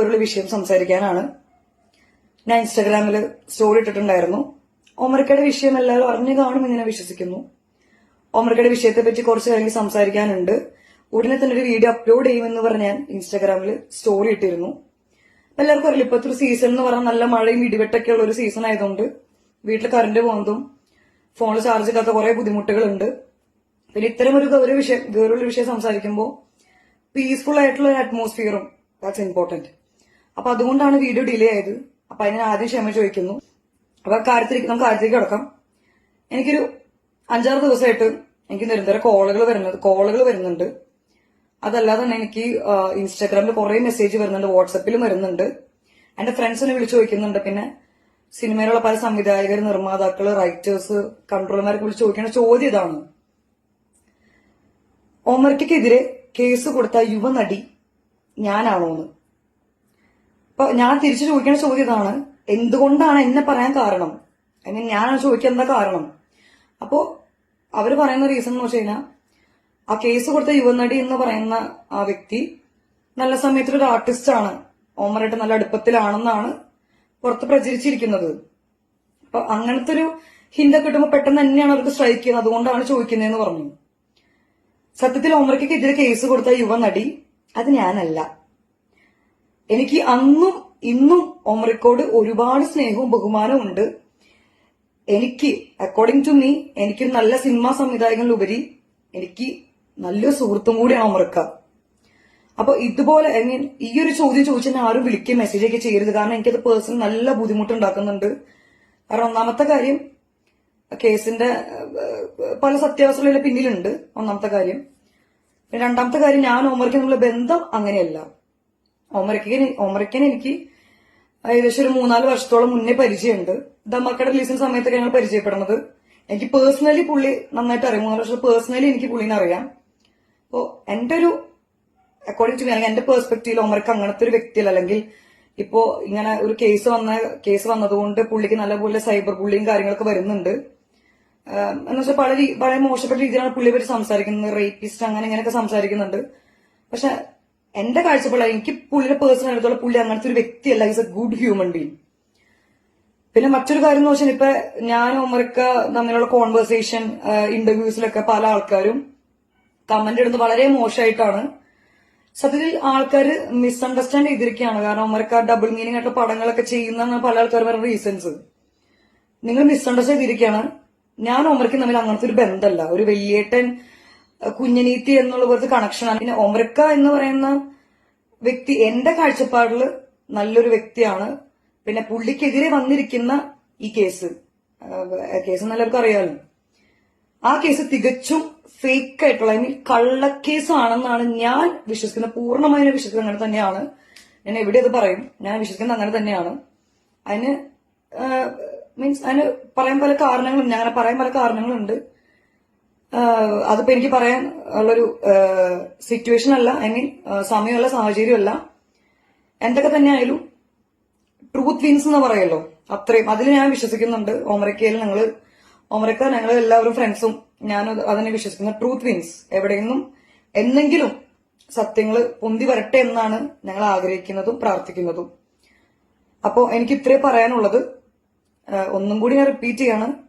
ഒരു വിഷയം സംസാരിക്കാനാണ്. ഞാൻ ഇൻസ്റ്റാഗ്രാമിൽ സ്റ്റോറി ഇട്ടിട്ടുണ്ടായിരുന്നു. ഓമർക്കയുടെ വിഷയം എല്ലാവരും അറിഞ്ഞു കാണും എന്ന് ഞാൻ വിശ്വസിക്കുന്നു. ഓമർക്കയുടെ വിഷയത്തെ പറ്റി കുറച്ച് കാര്യങ്ങൾ സംസാരിക്കാനുണ്ട്. ഉടനെ തന്നെ ഒരു വീഡിയോ അപ്ലോഡ് ചെയ്യുമെന്ന് പറഞ്ഞ് ഞാൻ ഇൻസ്റ്റാഗ്രാമിൽ സ്റ്റോറി ഇട്ടിരുന്നു. എല്ലാവർക്കും അറിയില്ല ഇപ്പോഴത്തെ ഒരു സീസൺ എന്ന് പറഞ്ഞാൽ നല്ല മഴയും ഇടിവെട്ടൊക്കെ ഉള്ള ഒരു സീസൺ ആയതുകൊണ്ട് വീട്ടിൽ കറണ്ട് പോകുന്നതും ഫോണിൽ ചാർജ് ഇല്ലാത്ത കുറെ ബുദ്ധിമുട്ടുകളുണ്ട്. പിന്നെ ഇത്തരം ഒരു ഗൗരവ വിഷയം ഗൗരവ വിഷയം സംസാരിക്കുമ്പോൾ പീസ്ഫുൾ ആയിട്ടുള്ള ഒരു അറ്റ്മോസ്ഫിയറും ദാറ്റ്സ് ഇമ്പോർട്ടന്റ് അപ്പൊ അതുകൊണ്ടാണ് വീഡിയോ ഡിലേ ആയത്. അപ്പൊ അതിന് ആദ്യം ക്ഷമ ചോദിക്കുന്നു. അപ്പൊ കാര്യത്തിലേക്ക് നമുക്ക് കാര്യത്തിലേക്ക് കിടക്കാം. എനിക്കൊരു അഞ്ചാറ് ദിവസമായിട്ട് എനിക്ക് നിരന്തരം കോളുകൾ വരുന്നത് കോളുകൾ വരുന്നുണ്ട്. അതല്ലാതെ തന്നെ എനിക്ക് ഇൻസ്റ്റാഗ്രാമിൽ കുറെ മെസ്സേജ് വരുന്നുണ്ട് വാട്സപ്പിലും വരുന്നുണ്ട്. എന്റെ ഫ്രണ്ട്സിനെ വിളിച്ചു ചോദിക്കുന്നുണ്ട്. പിന്നെ സിനിമയിലുള്ള പല സംവിധായകർ നിർമ്മാതാക്കൾ റൈറ്റേഴ്സ് കൺട്രോളർമാരൊക്കെ വിളിച്ച് ചോദിക്കുന്ന ചോദ്യം ഇതാണ്. ഓമർക്കെതിരെ കേസ് കൊടുത്ത യുവനടി ഞാനാണോന്ന്. അപ്പൊ ഞാൻ തിരിച്ചു ചോദിക്കുന്ന ചോദ്യം ഇതാണ്. എന്തുകൊണ്ടാണ് എന്നെ പറയാൻ കാരണം? ഐ ഞാനാണ് ചോദിക്കാൻ എന്താ കാരണം? അപ്പോ അവർ പറയുന്ന റീസൺ എന്ന് വെച്ച് കഴിഞ്ഞാൽ ആ കേസ് കൊടുത്ത യുവനടി എന്ന് പറയുന്ന ആ വ്യക്തി നല്ല സമയത്തൊരു ആർട്ടിസ്റ്റ് ആണ്. ഓമറായിട്ട് നല്ല അടുപ്പത്തിലാണെന്നാണ് പുറത്ത് പ്രചരിച്ചിരിക്കുന്നത്. അപ്പൊ അങ്ങനത്തെ ഒരു ഹിന്ദ കിട്ടുമ്പോൾ പെട്ടെന്ന് തന്നെയാണ് അവർക്ക് സ്ട്രൈക്ക് ചെയ്യുന്നത്. അതുകൊണ്ടാണ് ചോദിക്കുന്നതെന്ന് പറഞ്ഞു. സത്യത്തിൽ ഓമറയ്ക്കെതിരെ കേസ് കൊടുത്ത യുവനടി അത് ഞാനല്ല. എനിക്ക് അന്നും ഇന്നും ഒമറിക്കോട് ഒരുപാട് സ്നേഹവും ബഹുമാനവും ഉണ്ട്. എനിക്ക് അക്കോർഡിംഗ് ടു മീ എനിക്ക് നല്ല സിനിമാ സംവിധായകനിലുപരി എനിക്ക് നല്ലൊരു സുഹൃത്തും കൂടിയാണ് ഒമറക്ക അപ്പൊ ഇതുപോലെ ഈ ഒരു ചോദ്യം ചോദിച്ചാൽ ആരും വിളിക്കുകയും മെസ്സേജ് ഒക്കെ ചെയ്യരുത്. കാരണം എനിക്കത് പേഴ്സണൽ നല്ല ബുദ്ധിമുട്ടുണ്ടാക്കുന്നുണ്ട്. കാരണം ഒന്നാമത്തെ കാര്യം കേസിന്റെ പല സത്യാവസ്ഥകളുടെ പിന്നിലുണ്ട്. ഒന്നാമത്തെ കാര്യം. രണ്ടാമത്തെ കാര്യം ഞാൻ ഓമറിക്ക് നമ്മളെ ബന്ധം അങ്ങനെയല്ല. ഓമറയ്ക്ക് ഓമറയ്ക്കൻ എനിക്ക് ഏകദേശം ഒരു മൂന്നാൽ വർഷത്തോളം മുന്നേ പരിചയമുണ്ട്. ദമ്മക്കട റിലീസിന് സമയത്തൊക്കെ ഞങ്ങൾ പരിചയപ്പെടുന്നത്. എനിക്ക് പേഴ്സണലി പുള്ളി നന്നായിട്ട് അറിയാം. മൂന്നാൽ വർഷം പേഴ്സണലി എനിക്ക് പുള്ളിനെ അറിയാം. അപ്പോ എന്റെ ഒരു അക്കോർഡിംഗ് ടു മീ അല്ലെങ്കിൽ എന്റെ പേഴ്സ്പെക്റ്റീവിൽ ഓമർക്ക് അങ്ങനത്തെ ഒരു വ്യക്തിയല്ല. അല്ലെങ്കിൽ ഇപ്പോ ഇങ്ങനെ ഒരു കേസ് വന്ന കേസ് വന്നതുകൊണ്ട് പുള്ളിക്ക് നല്ലപോലെ സൈബർ ബുള്ളിയും കാര്യങ്ങളൊക്കെ വരുന്നുണ്ട്. എന്ന് വെച്ചാൽ പല വളരെ മോശപ്പെട്ട രീതിയിലാണ് പുള്ളിയെ പറ്റി സംസാരിക്കുന്നത്. റേപ്പിസ്റ്റ് അങ്ങനെ ഇങ്ങനെയൊക്കെ സംസാരിക്കുന്നുണ്ട്. പക്ഷെ എന്റെ കാഴ്ചപ്പാടിൽ എനിക്ക് പുള്ളിയുടെ പേഴ്സണൽ എടുത്തോളം പുള്ളി അങ്ങനത്തെ ഒരു വ്യക്തിയല്ല. Is a good human being പിന്നെ മറ്റൊരു കാര്യം എന്ന് വെച്ചാൽ ഇപ്പൊ ഞാൻ ഉമർക്ക തമ്മിലുള്ള കോൺവെർസേഷൻ ഇന്റർവ്യൂസിലൊക്കെ പല ആൾക്കാരും കമന്റ് ഇടുന്നത് വളരെ മോശമായിട്ടാണ് സത്യത്തിൽ ആൾക്കാർ മിസ്അണ്ടർസ്റ്റാൻഡ് ചെയ്തിരിക്കുകയാണ് കാരണം ഉമർക്ക ഡബിൾ മീനിങ് ആയിട്ടുള്ള പടങ്ങളൊക്കെ ചെയ്യുന്ന പല ആൾക്കാരും പറയുന്ന റീസൺസ് നിങ്ങൾ മിസ്അണ്ടർസ്റ്റാൻഡ് ചെയ്തിരിക്കുകയാണ് ഞാൻ ഒമർക്കും തമ്മിൽ അങ്ങനത്തെ ഒരു ബന്ധമല്ല ഒരു വലിയേട്ടൻ അഹ് കുഞ്ഞനീത്തി എന്നുള്ള പോലത്തെ കണക്ഷനാണ് പിന്നെ ഒമരക്ക എന്ന് പറയുന്ന വ്യക്തി എന്റെ കാഴ്ചപ്പാടിൽ നല്ലൊരു വ്യക്തിയാണ്. പിന്നെ പുള്ളിക്കെതിരെ വന്നിരിക്കുന്ന ഈ കേസ്. കേസ് എല്ലാവർക്കും അറിയാമല്ലോ ആ കേസ് തികച്ചും ഫേക്ക് ആയിട്ടുള്ള ഐ മീൻ കള്ളക്കേസാണെന്നാണ് ഞാൻ വിശ്വസിക്കുന്നത് പൂർണമായി വിശ്വസിക്കുന്നത് അങ്ങനെ തന്നെയാണ്. ഞാൻ എവിടെ അത് പറയും? ഞാൻ വിശ്വസിക്കുന്നത് അങ്ങനെ തന്നെയാണ്. അതിന് മീൻസ് അതിന് പറയാൻ പല കാരണങ്ങളുണ്ട് ഞാൻ അങ്ങനെ പറയാൻ പല കാരണങ്ങളുണ്ട്. അതിപ്പോ എനിക്ക് പറയാൻ ഉള്ളൊരു സിറ്റുവേഷൻ അല്ല. ഐ മീൻ സമയമല്ല സാഹചര്യമല്ല എന്തൊക്കെ തന്നെ ആയാലും ട്രൂത്ത് വിൻസ് എന്ന് പറയല്ലോ. അത്രയും. അതിൽ ഞാൻ വിശ്വസിക്കുന്നുണ്ട്. ഓമരക്കയിൽ ഞങ്ങൾ ഓമരക്ക ഞങ്ങൾ എല്ലാവരും ഫ്രണ്ട്സും ഞാൻ അതിനെ വിശ്വസിക്കുന്നു. ട്രൂത്ത് വിൻസ് എവിടെയെന്നും എന്നെങ്കിലും സത്യങ്ങൾ പൊന്തി വരട്ടെ എന്നാണ് ഞങ്ങൾ ആഗ്രഹിക്കുന്നതും പ്രാർത്ഥിക്കുന്നതും. അപ്പോ എനിക്ക് ഇത്രേ പറയാനുള്ളത്. ഒന്നും കൂടി ഞാൻ റിപ്പീറ്റ് ചെയ്യാണ്.